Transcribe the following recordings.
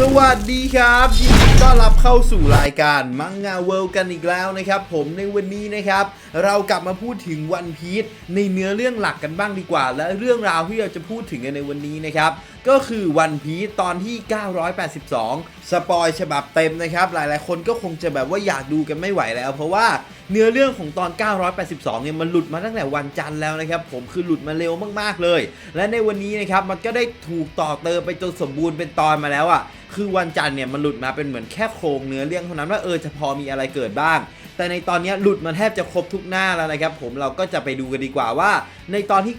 สวัสดีครับยินดีต้อนรับเข้าสู่รายการมังงะเวิลด์กันอีกแล้วนะครับ ผมในวันนี้นะครับ เรากลับมาพูดถึงวันพีชในเนื้อเรื่องหลักกันบ้างดีกว่า และเรื่องราวที่เราจะพูดถึงกันในวันนี้นะครับ ก็คือวันพีชตอนที่ 982 สปอยฉบับเต็มนะครับ หลายๆ คนก็คงจะแบบว่าอยากดูกันไม่ไหวแล้ว เพราะว่า เนื้อเรื่องของตอน 982 เนี่ยมันหลุดมาตั้งแต่วันจันทร์แล้วนะครับ ผมคือหลุดมาเร็วมากๆเลย และในวันนี้นะครับมันก็ได้ถูกต่อเติมไปจนสมบูรณ์เป็นตอนมาแล้วอะคือวันจันทร์เนี่ยมันหลุดมาเป็นเหมือนแค่โครงเนื้อเรื่องเท่านั้นว่าเออจะพอมีอะไรเกิดบ้าง แต่ในตอนนี้หลุดมาแทบจะครบทุกหน้าแล้วนะครับ ผมเราก็จะไปดูกันดีกว่าว่า ในตอนที่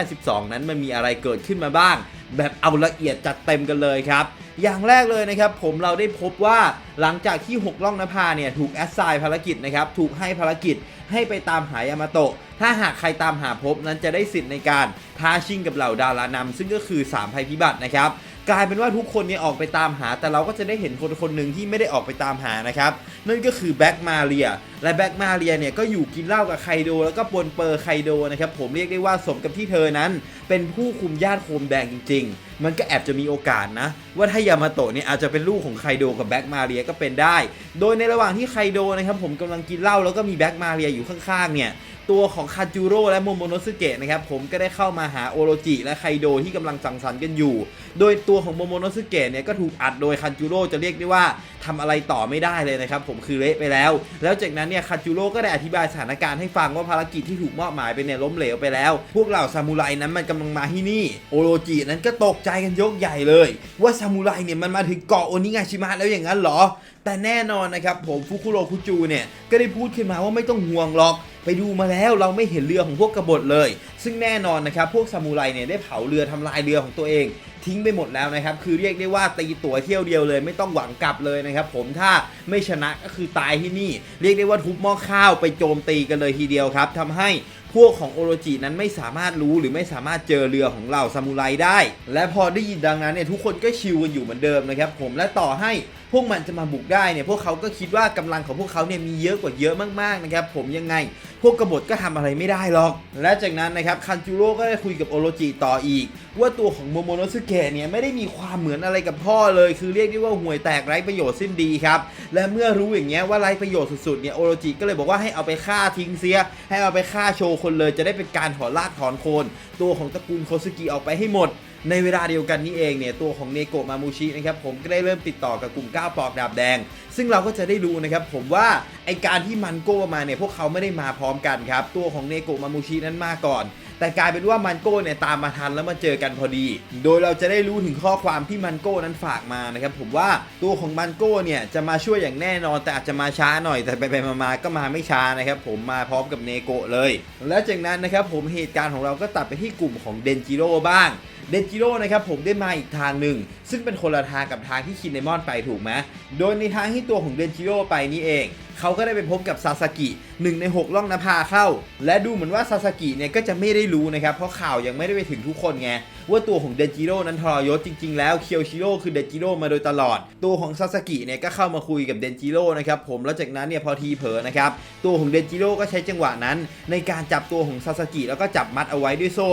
982 นั้นมันมีอะไรเกิดขึ้นมาบ้าง แบบเอาละเอียดจัดเต็มกันเลยครับ อย่างแรกเลยนะครับผมเราได้พบว่าหลังจากที่ 6 ล่องนภาเนี่ยถูกแอสไซน์ภารกิจนะครับถูกให้ภารกิจให้ไปตามหายามาโตะ ถ้าหากใครตามหาพบนั้นจะได้สิทธิ์ในการท้าชิงกับเหล่าดารานำซึ่งก็คือ 3 ภัยพิบัตินะครับ กลายเป็นว่าทุกคนเนี่ยออกไปตามหา แต่เราก็จะได้เห็นคนคนหนึ่งที่ไม่ได้ออกไปตามหานะครับ นั่นก็คือแบ็กมาเรีย และแบ็กมาเรียเนี่ยก็อยู่กินเหล้ากับไคโด แล้วก็ปนเปอร์ไคโดนะครับ ผมเรียกได้ว่าสมกับที่เธอนั้น เป็นผู้คุมญาติโคมแดงจริง ๆ มันก็แอบจะมีโอกาสนะ ว่าถ้ายามาโตะเนี่ยอาจจะเป็นลูกของไคโดกับแบ็กมาเรียก็เป็นได้ โดยในระหว่างที่ไคโดนะครับผมกำลังกินเหล้าแล้วก็มีแบ็กมาเรียอยู่ข้างๆเนี่ย ตัวของคาจูโร่และโมโมโนสึเกะนะครับผมก็ได้เข้ามาหาโอโรจิและไคโดที่กำลังสังสรรค์กันอยู่ โดยตัวของโมโมโนสึเกะเนี่ยก็ถูกอัดโดยคาจูโร่จะเรียกได้ว่า ทำอะไรต่อไม่ได้เลยนะครับผมคือเละไปแล้ว แล้วจากนั้นเนี่ยคันจูโร่ก็ได้อธิบายสถานการณ์ให้ฟังว่าภารกิจที่ถูกมอบหมายไปเนี่ยล้มเหลวไปแล้ว พวกเหล่าซามูไรนั้นมันกำลังมาที่นี่ โอโรจินั้นก็ตกใจกันยกใหญ่เลย ว่าซามูไรเนี่ยมันมาถึงเกาะโอนิงาชิมะแล้วอย่างนั้นเหรอ แต่แน่นอนนะครับผมฟุคุโรคุจูเนี่ยก็ได้พูดขึ้นมาว่าไม่ต้องห่วงหรอกไปดูมาแล้วเราไม่เห็นเรือของพวกกบฏเลย ซึ่งแน่นอนนะครับพวกซามูไรเนี่ยได้เผาเรือทำลายเรือของตัวเองทิ้งไปหมดแล้วนะครับ คือเรียกได้ว่าตีตั๋วเที่ยวเดียวเลย ไม่ต้องหวังกลับเลยนะครับ ผมถ้าไม่ชนะก็คือตายที่นี่ เรียกได้ว่าทุบหม้อข้าวไปโจมตีกันเลยทีเดียวครับทำให้พวกของโอโรจินั้นไม่สามารถรู้หรือไม่สามารถเจอเรือของเหล่าซามูไรได้ และพอได้ยินดังนั้นเนี่ยทุกคนก็ชิวกันอยู่เหมือนเดิมนะครับผมและต่อให้พวกมันจะมาบุกได้เนี่ยพวกเขาก็คิดว่ากำลังของพวกเขาเนี่ยมีเยอะกว่าเยอะมากๆนะครับผมยังไง พวกกบฏก็ทำอะไรไม่ได้หรอก และจากนั้นนะครับคันจูโร่ก็ได้คุยกับโอโรจิต่ออีก ว่าตัวของโมโมโนสึเกะเนี่ยไม่ได้มีความเหมือนอะไรกับพ่อเลย คือเรียกได้ว่าห่วยแตกไร้ประโยชน์สิ้นดีครับและเมื่อรู้อย่างเงี้ยว่าไร้ประโยชน์สุดๆเนี่ยโอโรจิก็เลยบอกว่าให้เอาไปฆ่าทิ้งเสีย ให้เอาไปฆ่าโชคนเลยจะได้เป็นการถอนรากถอนโคน ตัวของตระกูลโคซึกิออกไปให้หมด ในเวลาเดียวกันนี้เองเนี่ยตัวของเนโกะมามูชินะครับผมก็ได้เริ่มติดต่อกับกลุ่มก้าวปอกดาบแดง ซึ่งเราก็จะได้รู้นะครับผมว่าไอการที่มันโก้มาเนี่ยพวกเขาไม่ได้มาพร้อมกันครับตัวของเนโกะมามูชินั้นมาก่อน แต่กลายเป็นว่ามันโก้เนี่ยตามมาทันแล้วมาเจอกันพอดี โดยเราจะได้รู้ถึงข้อความที่มันโก้นั้นฝากมานะครับผมว่าตัวของมันโก้เนี่ยจะมาช่วยอย่างแน่นอนแต่อาจจะมาช้าหน่อยแต่ไปไปๆมาๆก็มาไม่ช้านะครับผมมาพร้อมกับเนโกะเลย และจากนั้นนะครับผมเหตุการณ์ของเราก็ตัดไปที่กลุ่มของเดนจิโร่บ้าง เดนจิโร่นะครับผมได้มาอีกทางหนึ่ง ซึ่งเป็นคนละทางกับทางที่คินเนมอนไปถูกไหมโดยในทางที่ตัวของเดนจิโร่ไปนี่เอง เขาก็ได้ไปพบกับซาสกิหนึ่งใน 6 ล่องนภาเข้า และดูเหมือนว่าซาสกิเนี่ยก็จะไม่ได้รู้นะครับ เพราะข่าวยังไม่ได้ไปถึงทุกคนไง ว่าตัวของเดนจิโร่นั้นทรยศจริง ๆ แล้วเคียวชิโร่คือเดนจิโร่มาโดยตลอด ตัวของซาสกิเนี่ยก็เข้ามาคุยกับเดนจิโร่นะครับผมแล้วจากนั้นเนี่ยพอทีเผลอนะครับตัวของเดนจิโร่ก็ใช้จังหวะนั้น ในการจับตัวของซาสกิแล้วก็จับมัดเอาไว้ด้วยโซ่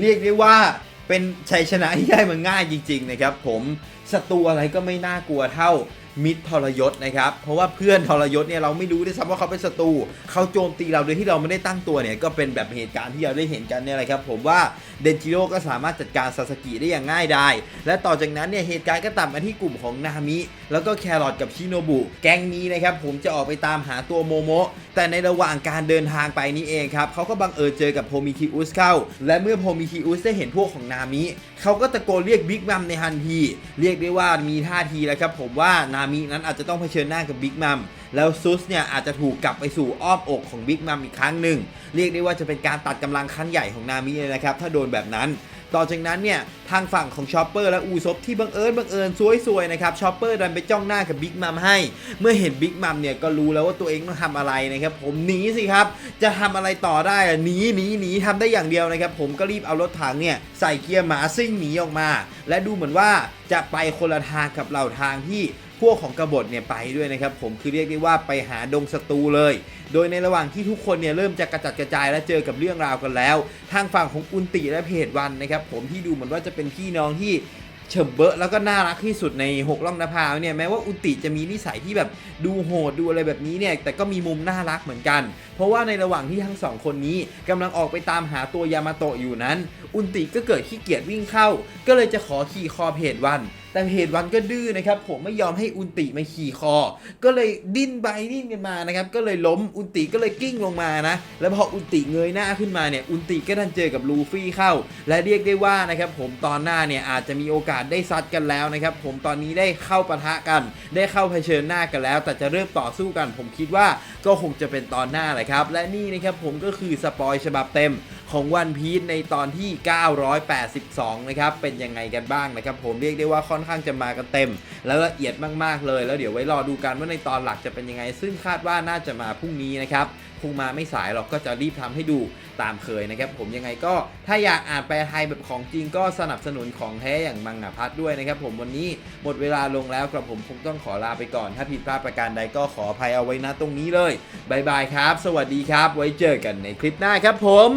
เรียกได้ว่า เป็นชัยชนะที่ได้มันง่ายจริงๆนะครับผมศัตรูอะไรก็ไม่น่ากลัวเท่า มิตรทรยศนะครับ เพราะว่าเพื่อนทรยศเนี่ยเราไม่รู้ด้วยซ้ำว่าเขาเป็นศัตรูเขาโจมตีเราโดยที่เราไม่ได้ตั้งตัวเนี่ยก็เป็นแบบเหตุการณ์ที่เราได้เห็นกันเนี่ยแหละครับผมว่าเดนจิโร่ก็สามารถจัดการซาสกิได้อย่างง่ายดายและต่อจากนั้นเนี่ยเหตุการณ์ก็ตัดมาที่กลุ่มของนามิแล้วก็แครอทกับชิโนบุแก๊งนี้นะครับผมจะออกไปตามหาตัวโมโมะแต่ในระหว่างการเดินทางไปนี้เองครับเขาก็บังเอิญเจอกับโพมิคิอุสเข้า และเมื่อโพมิคิอุสได้เห็นพวกของนามิเขาก็ตะโกนเรียกบิ๊กมัมในทันทีเรียกได้ว่ามีท่าทีแล้วครับผมว่านามินั้นอาจจะต้องเผชิญหน้ากับบิ๊กมัมแล้วซุสเนี่ยอาจจะถูกกลับไปสู่อ้อมอกของบิ๊กมัมอีกครั้งหนึ่ง เรียกได้ว่าจะเป็นการตัดกำลังครั้งใหญ่ของนามิเลยนะครับ ถ้าโดนแบบนั้นต่อจากนั้นเนี่ยทางฝั่งของชอปเปอร์และอูซบที่บังเอิญบังเอิญซวยๆนะครับชอปเปอร์ดันไปจ้องหน้ากับบิ๊กมัมให้ เมื่อเห็นบิ๊กมัมเนี่ยก็รู้แล้วว่าตัวเองต้องทำอะไรนะครับผมหนีสิครับ จะทำอะไรต่อได้อะหนีหนีหนีทำได้อย่างเดียวนะครับผมก็รีบเอารถถังเนี่ยใส่เกียร์หมาซิ่งหนีออกมา และดูเหมือนว่าจะไปคนละทางกับเหล่าทางที่ พวกของกบฏเนี่ยไปด้วยนะครับผมคือเรียกได้ว่าไปหาดงศัตรูเลย โดยในระหว่างที่ทุกคนเนี่ยเริ่มจะกระจัดกระจายและเจอกับเรื่องราวกันแล้ว ทางฝั่งของอุนติและเพจวันนะครับผมที่ดูเหมือนว่าจะเป็นพี่น้องที่เฉิมเบอะแล้วก็น่ารักที่สุดในหกล่องนภาเนี่ยแม้ว่าอุติจะมีนิสัยที่แบบดูโหดดูอะไรแบบนี้เนี่ยแต่ก็มีมุมน่ารักเหมือนกัน เพราะว่าในระหว่างที่ทั้งสองคนนี้กำลังออกไปตามหาตัวยามาโตะอยู่นั้น อุนติก็เกิดขี้เกียจวิ่งเข้า ก็เลยจะขอขี่คอเพจวันแต่เพจวันก็ดื้อนะครับ ผมไม่ยอมให้อุนติมาขี่คอ ก็เลยดิ้นไปดิ้นกันมานะครับ ก็เลยล้มอุนติก็เลยกิ้งลงมานะ แล้วพออุนติเงยหน้าขึ้นมาเนี่ย อุนติก็ดันเจอกับลูฟี่เข้า และเรียกได้ว่านะครับผมตอนหน้าเนี่ยอาจจะมีโอกาสได้ซัดกันแล้วนะครับ ผมตอนนี้ได้เข้าปะทะกัน ได้เข้าเผชิญหน้ากันแล้ว แต่จะเริ่มต่อสู้กัน ผมคิดว่าก็คงจะเป็นตอนหน้าแหละครับ และนี่นะครับผมก็คือสปอยฉบับเต็ม ของวันพี e ในตอนที่ 982 นะครับ เป็นยังไงกันบ้างนะครับ ผมเรียกได้ว่าค่อนข้างจะมากันเต็ม แล้วละเอียดมากๆเลย แล้วเดี๋ยวไว้รอดูกันว่าในตอนหลักจะเป็นยังไง ซึ่งคาดว่าน่าจะมาพรุ่งนี้นะครับคงมาไม่สายหรอกก็จะรีบทำให้ดูตามเคยนะครับผมยังไงก็ถ้าอยากอ่านแปลไทยแบบของจริงก็สนับสนุนของแท้อย่างมังงะพัดด้วยนะครับผมวันนี้หมดเวลาลงแล้วกระผมคงต้องขอลาไปก่อน ถ้าผิดพลาดประการใดก็ขออภัยเอาไว้นะตรงนี้เลยบายบายครับ สวัสดีครับ ไว้เจอกันในคลิปหน้าครับผม